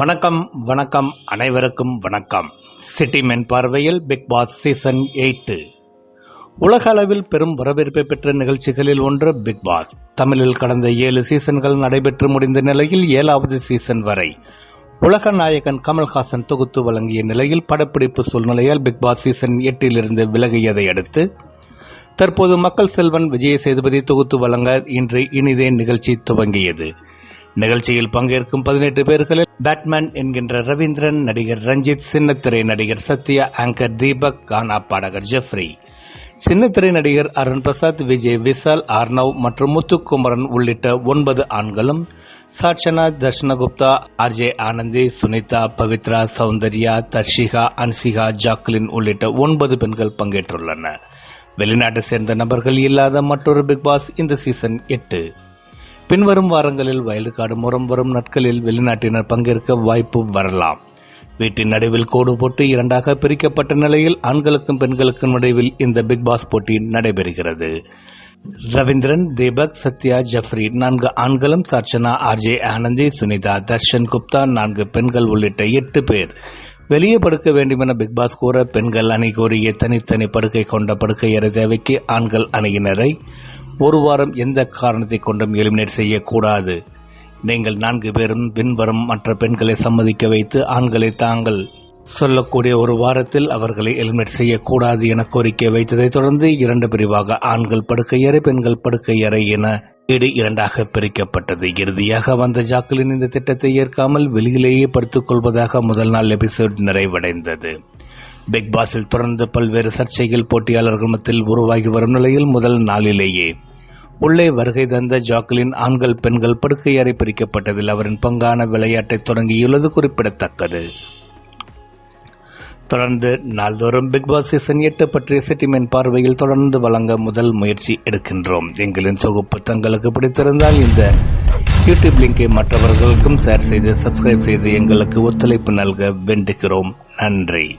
வணக்கம் வணக்கம் அனைவருக்கும் வணக்கம். சிட்டி மென் பார்வையில் பிக் பாஸ் சீசன் எயிட்டு உலக அளவில் பெரும் வரவேற்பை பெற்ற நிகழ்ச்சிகளில் ஒன்று பிக் பாஸ் தமிழில் கடந்த ஏழு சீசன்கள் நடைபெற்று முடிந்த நிலையில் ஏழாவது சீசன் வரை. உலக நாயகன் கமல்ஹாசன் தொகுத்து வழங்கிய நிலையில் படப்பிடிப்பு சூழ்நிலையால் பிக் பாஸ் சீசன் எட்டிலிருந்து விலகியதை அடுத்து தற்போது மக்கள் செல்வன் விஜய சேதுபதி தொகுத்து வழங்க இன்று இனிதே நிகழ்ச்சி துவங்கியது. நிகழ்ச்சியில் பங்கேற்கும் பதினெட்டு பேர்களில் பேட்மேன் என்கின்ற ரவீந்திரன் நடிகர் ரஞ்சித் சின்னத்திரை நடிகர் சத்யா ஆங்கர் தீபக் கானா பாடகர் ஜெஃப்ரி. சின்னத்திரை நடிகர் அருண் பிரசாத் விஜய் விசால் ஆர்னவ் மற்றும் முத்துக்குமரன் உள்ளிட்ட ஒன்பது ஆண்களும் சாட்சனா தர்ஷனகுப்தா ஆர்ஜே ஆனந்தி சுனிதா பவித்ரா சௌந்தர்யா தர்ஷிகா அன்சிகா ஜாக்லின் உள்ளிட்ட ஒன்பது பெண்கள் பங்கேற்றுள்ளனர். வெளிநாட்டை சேர்ந்த நபர்கள் இல்லாத மற்றொரு பிக் பாஸ் இந்த சீசன் எட்டு. பின்வரும் வாரங்களில் வயலுக்காடு முறம் வரும் நாட்களில் வெளிநாட்டினர் பங்கேற்க வாய்ப்பு வரலாம். வீட்டின் நடுவில் கோடு போட்டு இரண்டாக பிரிக்கப்பட்ட நிலையில் ஆண்களுக்கும் பெண்களுக்கும் நடுவில் இந்த பிக் பாஸ் போட்டி நடைபெறுகிறது. ரவீந்திரன் தீபக் சத்யா ஜஃப்ரி நான்கு ஆண்களும் சர்ச்சனா ஆர்ஜே ஆனந்தி சுனிதா தர்ஷன் குப்தா நான்கு பெண்கள் உள்ளிட்ட எட்டு பேர். வெளியே படுக்க வேண்டுமென பிக் பாஸ் கூற பெண்கள் அணி கோரிய தனித்தனி படுக்கை கொண்ட படுக்கை அறை தேவைக்கு ஆண்கள் அணியினரை ஒரு வாரம் எந்த காரணத்தை கொண்டும் எலிமினேட் செய்யக்கூடாது. நீங்கள் நான்கு பேரும் பின்வரும் மற்ற பெண்களை சம்மதிக்க வைத்து ஆண்களை தாங்கள் சொல்லக்கூடிய ஒரு வாரத்தில் அவர்களை எலிமினேட் செய்யக்கூடாது என கோரிக்கை வைத்ததைத் தொடர்ந்து இரண்டு பிரிவாக ஆண்கள் படுக்கையறை பெண்கள் படுக்கையறை என இடு இரண்டாக பிரிக்கப்பட்டது. இறுதியாக வந்த ஜாக்களின் இந்த திட்டத்தை ஏற்காமல் வெளியிலேயே படுத்துக் கொள்வதாக முதல் நாள் எபிசோட் நிறைவடைந்தது. பிக் பாஸில் தொடர்ந்து பல்வேறு சர்ச்சைகள் போட்டியாளர்கள் மத்தியில் உருவாகி வரும் நிலையில் முதல் நாளிலேயே உள்ளே வருகை தந்த ஜாக்லின் ஆண்கள் பெண்கள் படுக்கை அறை பிரிக்கப்பட்டதில் அவரின் பங்கான விளையாட்டை தொடங்கியுள்ளது குறிப்பிடத்தக்கது. தொடர்ந்து நாள்தோறும் பிக் பாஸ் சீசன் எட்டு பற்றிய சிட்டிமென் பார்வையில் தொடர்ந்து வழங்க முதல் முயற்சி எடுக்கின்றோம். எங்களின் தொகுப்பு தங்களுக்கு பிடித்திருந்தால் இந்த யூடியூப் லிங்கை மற்றவர்களுக்கும் ஷேர் செய்து சப்ஸ்கிரைப் செய்து எங்களுக்கு ஒத்துழைப்பு நல்க வேண்டுகிறோம். நன்றி.